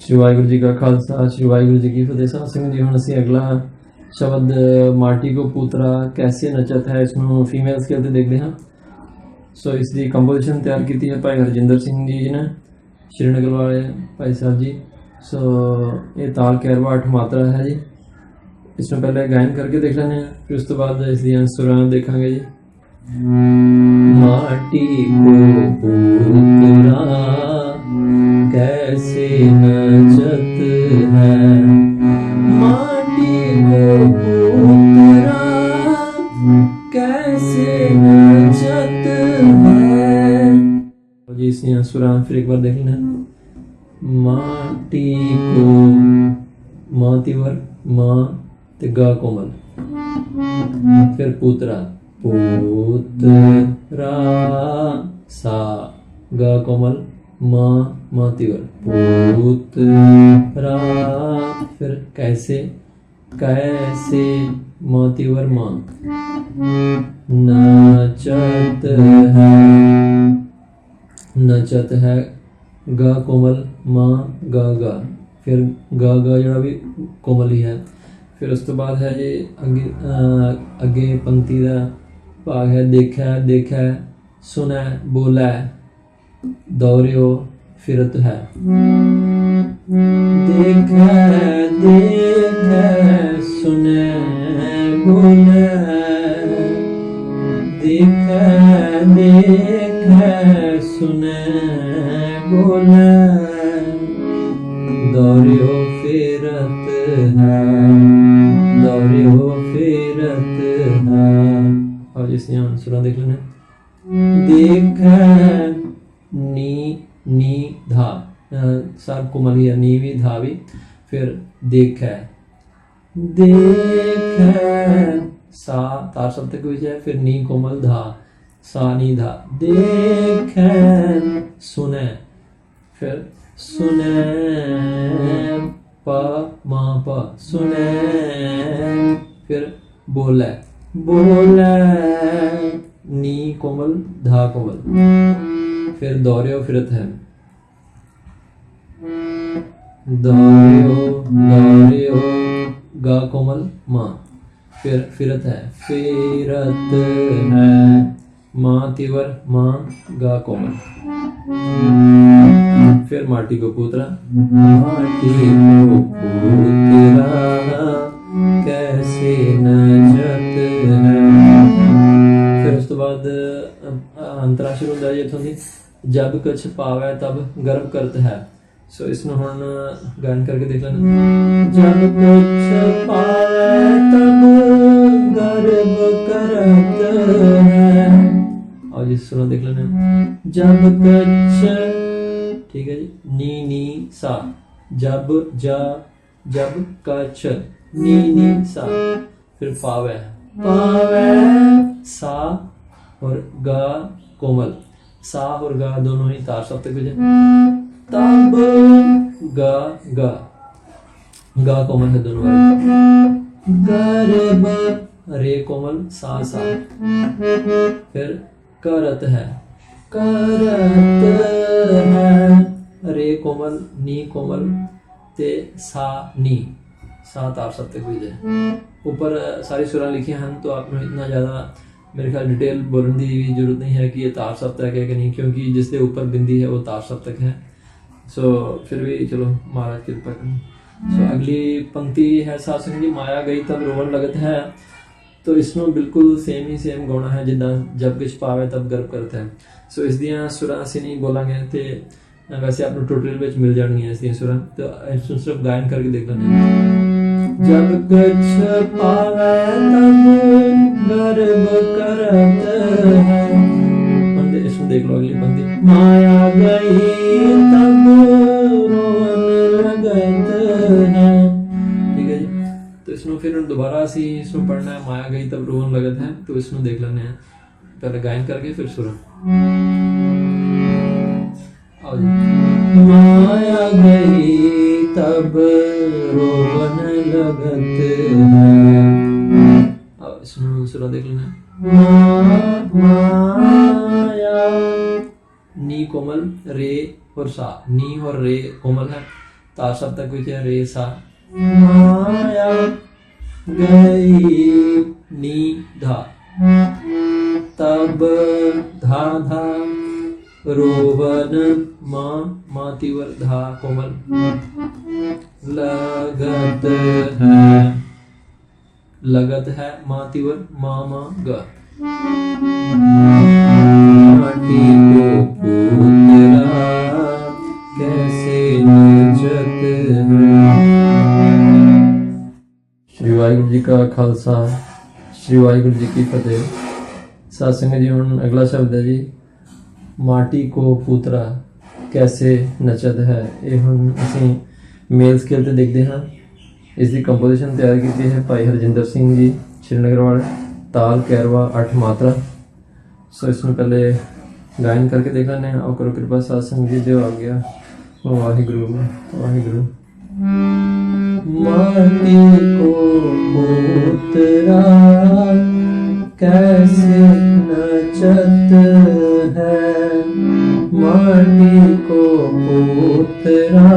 ਸ਼੍ਰੀ ਵਾਹਿਗੁਰੂ ਜੀ ਕਾ ਖਾਲਸਾ ਸ਼੍ਰੀ ਵਾਹਿਗੁਰੂ ਜੀ ਕੀ ਫਤਿਹ ਸਾਹਿਬ ਸਿੰਘ ਜੀ ਹੁਣ ਅਸੀਂ ਅਗਲਾ ਸ਼ਬਦ ਮਾਟੀ ਕੋ ਪੂਤਰਾ ਕੈਸੇ ਨਚਤ ਹੈ ਇਸ ਨੂੰ ਫੀਮੇਲਸ ਕੇ ਉੱਤੇ ਦੇਖਦੇ ਹਾਂ ਸੋ ਇਸ ਦੀ ਕੰਪੋਜੀਸ਼ਨ ਤਿਆਰ ਕੀਤੀ ਹੈ ਭਾਈ ਹਰਜਿੰਦਰ ਸਿੰਘ ਜੀ ਨੇ ਸ਼੍ਰੀ ਨਗਰ ਵਾਲੇ ਭਾਈ ਸਾਹਿਬ ਜੀ ਸੋ ਇਹ ਤਾਲ ਕੈਰਵਾ 8 ਮਾਤਰਾ ਹੈ ਜੀ ਇਸ ਨੂੰ ਪਹਿਲੇ ਗਾਇਨ ਕਰਕੇ ਦੇਖ ਲੈਣੇ ਆ ਫਿਰ ਉਸ ਤੋਂ ਬਾਅਦ ਇਸ ਦੀਆਂ ਸੁਰਾਂ ਦੇਖਾਂਗੇ ਜੀ ਮਾਟੀ ਕੋ ਪੂਤਰਾ कैसे नजत है माटी कैसे नजत है जी इस सुरान फिर एक बार देख लेना माटी को मातीवर मां ते गा कोमल फिर पुत्रा पुत्रा सा गा कोमल मां ਮਾਤਿਵਰ ਪੂਤ ਰਾ ਫਿਰ ਕੈਸੇ कैसे मोती वर्मा ਨਚਤ ਹੈ ਨਚਤ ਹੈ गा ਕੋਮਲ माँ ਗਾ ਗਾ ਫਿਰ ਗਾ ਗਾ ਜਿਹੜਾ ਵੀ ਕੋਮਲ ਹੀ ਹੈ ਫਿਰ ਉਸ ਤੋਂ ਬਾਅਦ ਹੈ ਜੇ ਅੰਗੇ ਅੱਗੇ ਪੰਕਤੀ ਦਾ ਭਾਗ ਹੈ ਦੇਖਿਆ ਦੇਖਿਆ ਸੁਣਾ ਬੋਲਾ ਦੌਰਿਓ ਫਿਰਤ ਹੈ ਦੇਖੈ ਦੇਖੈ ਸੁਨੇ ਗੁਨੈ ਦੇਖੈ ਦੇਖੈ ਸੁਨੇ ਗੁਨੈ ਦਰਿਓ ਫਿਰਤ ਹੈ ਦਰਿਓ ਫਿਰਤ ਹੈ ਔਰ ਇਸ ਨਿਆਂ ਸੁਰਾਂ ਦੇਖ ਲੈਣੇ ਦੇਖੈ ਨੀ नी धा सर कोमल या नी भी धा भी फिर देख है देख सा तार शब्द के विजय फिर नी कोमल धा सा नी धा देख सुने फिर सुने प मा प सुने फिर बोले बोले नी कोमल धा कोमल फिर दौर्यो फिरत है दौर्यो गा कोमल माँ फिर फिरत है फिरत है माँ तिवर माँ गा कोमल फिर माटी को पूतरा माटी को पूतरा कैसे नजत है फिर उस तो बाद अंतराक्षर जाइए थोड़ी ਜਦ ਕੁਛ ਪਾਵੇ ਤਬ ਗਰਮ ਕਰਤ ਹੈ ਸੋ ਇਸ ਨੂੰ ਹੁਣ ਗਾਇਨ ਕਰਕੇ ਦੇਖ ਲੈਣਾ ਜਦ ਕੁਛ ਪਾਵੇ ਤਬ ਗਰਮ ਕਰਤ ਹੈ ਔਰ ਜਿਸ ਸੁਣਾ ਦੇਖ ਲੈਣਾ ਜਦ ਕੁਛ ਠੀਕ ਹੈ ਜੀ ਨੀ ਨੀ ਸਾ ਜਬ ਜਾ ਜਬ ਕਛ ਨੀ ਨੀ ਸਾ ਫਿਰ ਪਾਵੇ ਪਾਵੇ ਸਾ ਔਰ ਗਾ ਕੋਮਲ सा और गा दोनों ही तार शब्द के तब गा गा गा कोमल है दोनों गर्भ रे कोमल सा सा फिर करत है करत है रे कोमल नी कोमल ते सा नी सा तार सप्तक विजय ऊपर सारी सुरा लिखी हैं तो आपने इतना ज़्यादा ਮੇਰੇ ਖਿਆਲ ਡਿਟੇਲ ਬੋਲਣ ਦੀ ਵੀ ਜ਼ਰੂਰਤ ਨਹੀਂ ਹੈ ਕਿ ਇਹ ਤਾਰ सब तक है कि नहीं क्योंकि जिसके ऊपर बिंदी है वो तार सब तक है सो so, फिर भी चलो महाराज की कृपा करें सो अगली पंक्ति है ਸਾਸਨ ਦੀ ਮਾਇਆ ਗਈ ਤਬ ਰੋਣ ਲਗਤ ਹੈ ਤੋ ਇਸ ਨੂੰ ਬਿਲਕੁਲ ਸੇਮ ਹੀ ਸੇਮ ਗਾਉਣਾ ਹੈ ਜਿੱਦਾਂ ਜਬ ਕਿਛ ਪਾਵੇ ਤਬ ਗਰਬ ਕਰਤਾ ਹੈ ਸੋ ਇਸ ਦੀਆਂ ਸੁਰਾਂ ਅਸੀਂ ਨਹੀਂ ਬੋਲਾਂਗੇ ਤੇ ਵੈਸੇ ਆਪ ਨੂੰ ਟਿਊਟੋਰੀਅਲ ਵਿੱਚ ਮਿਲ ਜਾਣਗੀਆਂ ਇਸ ਦੀਆਂ ਸੁਰਾਂ ਤੇ ਇਸ ਨੂੰ ਸਿਰਫ ਗਾਇਨ ਕਰਕੇ ਦੇਖ ਲੈਣਾ ਜਬ ਕਛ ਪਾਵੈ ਤਬ ਗਰਭ ਕਰਤ ਹੈ ਬੰਦੇ ਇਸ ਨੂੰ ਦੇਖ ਲਓ ਅਗਲੀ ਬੰਦੀ ਮਾਇਆ ਗਈ ਤਬ ਰੋਣ ਲਗਤ ਹੈ ਠੀਕ ਹੈ ਜੀ तो इसमें फिर दोबारा से इसमें पढ़ना है माया गई तब रोहन लगत है तो इसमें देख लेने हैं पहले गायन करके फिर सुरम माया गई तब रोने लगत अब सुनो सुरा देख लेना नी कोमल रे और सा नी और रे कोमल है ता शब्द तक भी रे सा माया गई नी धा तब धा धा रोवन मा मतिवर्धा कोमल लगत है लगत है मातिवर मामा ग माटी को पूतरा कैसे नचत श्री वाहिगुरु जी का खालसा श्री वाहिगुरु जी की फतेह सत्संग जी हूँ अगला शब्द है जी माटी को पूतरा ਕੈਸੇ ਨਚਦ ਹੈ ਇਹ ਹੁਣ ਅਸੀਂ ਮੇਲ ਸਕੇਲ ਤੇ ਦੇਖਦੇ ਹਾਂ ਇਸ ਦੀ ਕੰਪੋਜੀਸ਼ਨ ਤਿਆਰ ਕੀਤੀ ਹੈ ਭਾਈ ਹਰਜਿੰਦਰ ਸਿੰਘ ਜੀ ਸ਼੍ਰੀਨਗਰ ਵਾਲ ਤਾਲ ਕੈਰਵਾ ਅਠ ਮਾਤਰਾ ਸੋ ਇਸ ਨੂੰ ਪਹਿਲੇ ਗਾਇਨ ਕਰਕੇ ਦੇਖ ਲੈਣੇ ਆ ਕਰੋ ਕਿਰਪਾ ਸਾਧ ਸੰਗਤ ਜੀ ਦੇ ਆ ਗਿਆ ਗੁਰੂ ਵਾਹਿਗੁਰੂ ਗੁਰੂ ਮਾਤੀ ਕੋ ਬੋਤਰਾ ਕੈਸੇ ਨਚਤ ਹੈ माटी को पुतरा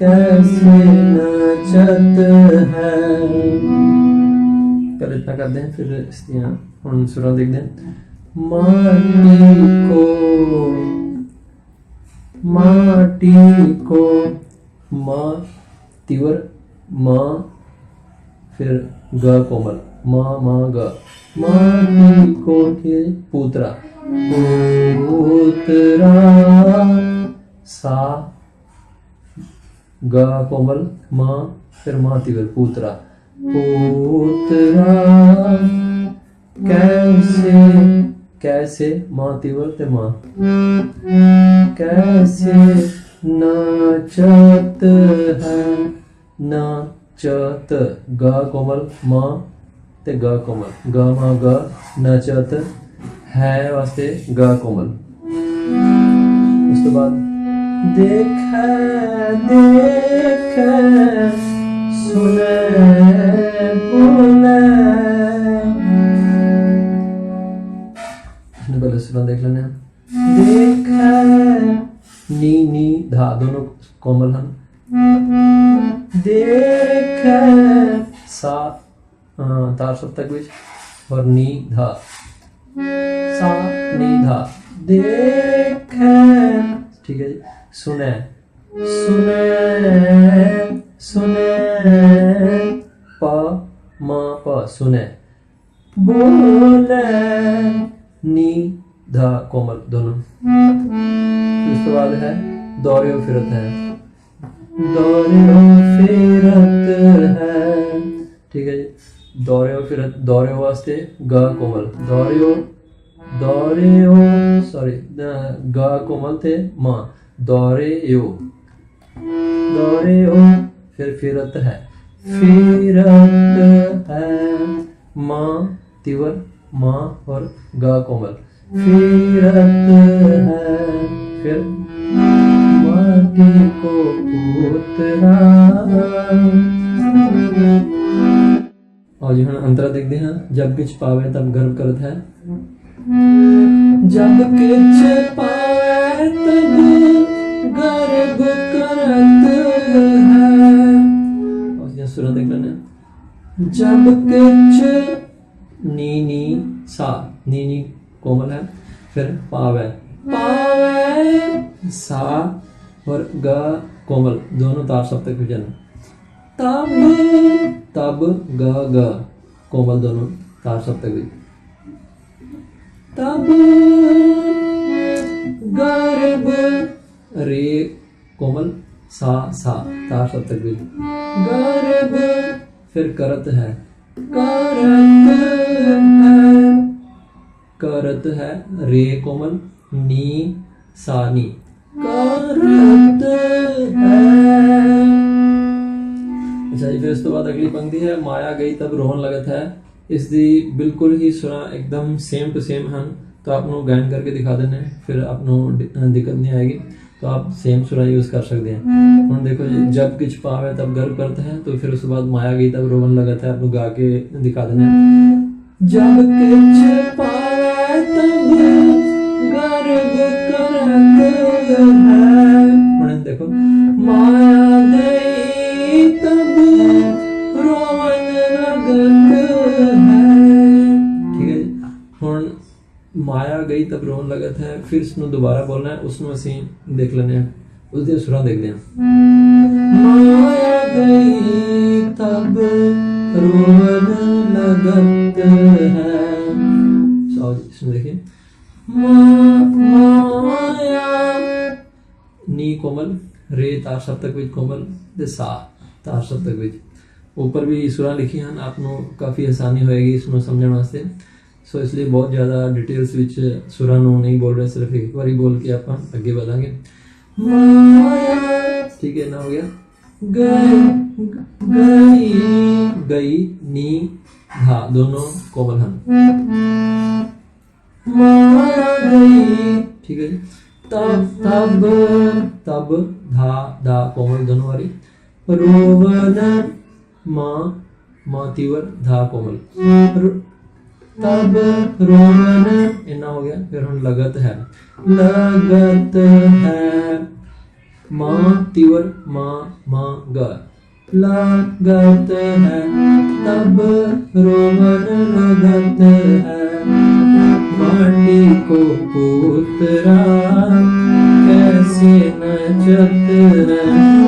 कैसे नचत है पहले इतना कर दें फिर स्थितियाँ हम सुरा देख दें माटी को माटी को माँ तीवर माँ फिर ग कोमल माँ माँ ग माटी को पुत्रा सा कोमल माँ फिर मा तीवर पुत्रा पुत्रा कैसे कैसे मा तिवर ते माँ कैसे नाचत है नाचत गा कोमल मा ਤੇ ਗਾ ਕੋਮਲ ਗਾ ਮਾ ਗਾ ਨਚਤ ਹੈ ਵਾਸਤੇ ਗਾ ਕੋਮਲ ਉਸ ਤੋਂ ਬਾਅਦ ਦੇਖੈ ਦੇਖੈ ਸੁਨੈ ਬੁਲੈ ਬਲੇ ਸੁਣਾ ਦੇਖ ਲੈਣੇ ਦੇਖ ਨੀ ਨੀ ਧਾ ਦੋਨੋਂ ਕੋਮਲ ਹਨ ਦੇਖ ਸਾ हाँ, तार सप्तक बीज और नी धा सा नी धा देख ठीक है जी सुने सुने सुने प म प सुने बोले नी धा कोमल दोनों उसके बाद है दौरे फिरत है दौरे फिरत है ठीक है जी दौड़े फिर दौरे वास्ते ग कोमल दौरे दौड़े सॉरी ग कोमल थे माँ दौरे यो दौड़े फिर फिरत है फिरत है माँ तिवर माँ और गा कोमल फिरत है फिर माटी को पूतना ਅੱਜ ਹੁਣ ਅੰਤਰਾ ਦੇਖਦੇ ਹਾਂ ਜਬ ਕਿਛ ਪਾਵੇ ਤਬ ਗਰਵ ਕਰਤ ਹੈ ਜਬ ਕਿਛ ਪਾਵੇ ਤਬ ਗਰਵ ਕਰਤ ਹੈ ਉਸ ਦੀਆਂ ਸੁਰਾਂ ਦੇਖ ਲੈਣੇ ਜਬ ਕਿਛ ਨੀ ਨੀ ਸਾ ਨੀ ਨੀ ਕੋਮਲ ਹੈ ਫਿਰ ਪਾਵੇ ਪਾਵੇ ਸਾ ਔਰ और ग कोमल दोनों तार सप्तक विजन ਤਬ ਤਬ ਗਾ ਗਾ ਕੋਮਲ ਦੋਨੋਂ ਤਾਰ ਸਪਤਕ ਦੀ ਤਬ ਗਰਬ ਰੇ ਕੋਮਲ ਸਾ ਸਾ ਤਾਰ ਸਪਤਕ ਦੀ ਗਰਬ ਫਿਰ ਕਰਤ ਹੈ ਕਰਤ ਹੈ ਕਰਤ ਹੈ ਰੇ ਕੋਮਲ ਨੀ ਸਾ ਨੀ ਕਰਤ ਹੈ ਅੱਛਾ ਜੀ ਫਿਰ ਉਸ ਤੋਂ ਬਾਅਦ ਅਗਲੀ ਪੰਕਤੀ ਹੈ ਮਾਇਆ ਗਈ ਤਬ ਰੋਣ ਲਗਤ ਹੈ ਇਸ ਦੀ ਬਿਲਕੁਲ ਹੀ ਸੁਰਾਂ ਇੱਕਦਮ सेम ਟੂ ਸੇਮ ਹਨ तो आप गायन करके दिखा देने फिर आप दिक्कत नहीं आएगी तो आप सेम सुरा यूज कर सकते हैं हम देखो जब कुछ पावे तब गर्व करते हैं तो फिर उसके बाद माया गई तब रोहन लगाता है आप गा के दिखा देने जब कुछ ਠੀਕ ਹੈ ਹੁਣ ਮਾਇਆ ਗਈ ਤਬ ਰੋਣ ਲਗਤ ਹੈ ਫਿਰ ਇਸ ਨੂੰ ਦੁਬਾਰਾ ਬੋਲਣਾ ਹੈ ਉਸ ਨੂੰ ਅਸੀਂ ਦੇਖ ਲੈਂਦੇ ਹਾਂ ਉਸ ਦੇ ਸੁਰਾਂ ਦੇਖਦੇ ਹਾਂ ਮਾਇਆ ਗਈ ਤਬ ਰੋਣ ਲਗਤ ਹੈ ਸੋ ਇਸ ਨੂੰ ਮਾਇਆ ਨੀ ਕੋਮਲ ਰੇ ਤਾਰ ਸਤਕ ਵਿੱਚ ਕੋਮਲ ਤੇ ਸਾ ਤਾਰ ਸਤਕ ਵਿੱਚ ਉੱਪਰ ਵੀ ਸੁਰਾਂ ਲਿਖੀਆਂ ਹਨ ਆਪ ਨੂੰ ਕਾਫੀ ਆਸਾਨੀ ਹੋਏਗੀ ਇਸ ਨੂੰ ਸਮਝਣ ਵਾਸਤੇ ਸੋ ਇਸ ਲਈ ਬਹੁਤ ਜ਼ਿਆਦਾ ਡਿਟੇਲਸ ਵਿੱਚ ਸੁਰਾਂ ਨੂੰ ਨਹੀਂ ਬੋਲ ਰਿਹਾ ਸਿਰਫ ਇੱਕ ਵਾਰੀ ਬੋਲ ਕੇ ਆਪਾਂ ਅੱਗੇ ਵਧਾਂਗੇ ਠੀਕ ਹੈ ਨਾ ਹੋ ਗਿਆ ਗਈ ਗਈ ਗਈ ਨੀ ਧਾ ਦੋਨੋਂ ਕੋਮਲ ਹਨ ਠੀਕ ਹੈ ਤਬ ਤਬ ਤਬ ਧਾ ਦਾ ਕੋਮਲ ਦੋਨੋਂ ਵਾਰੀ ਰੋਵਨ मा मा मातीवर धा कोमल तब रोमन इन्ना हो गया फिर हम लगत है लगत है माँ तीवर माँ माँ ग लगत है तब रोमन लगत है माटी को पुतरा कैसे नचत है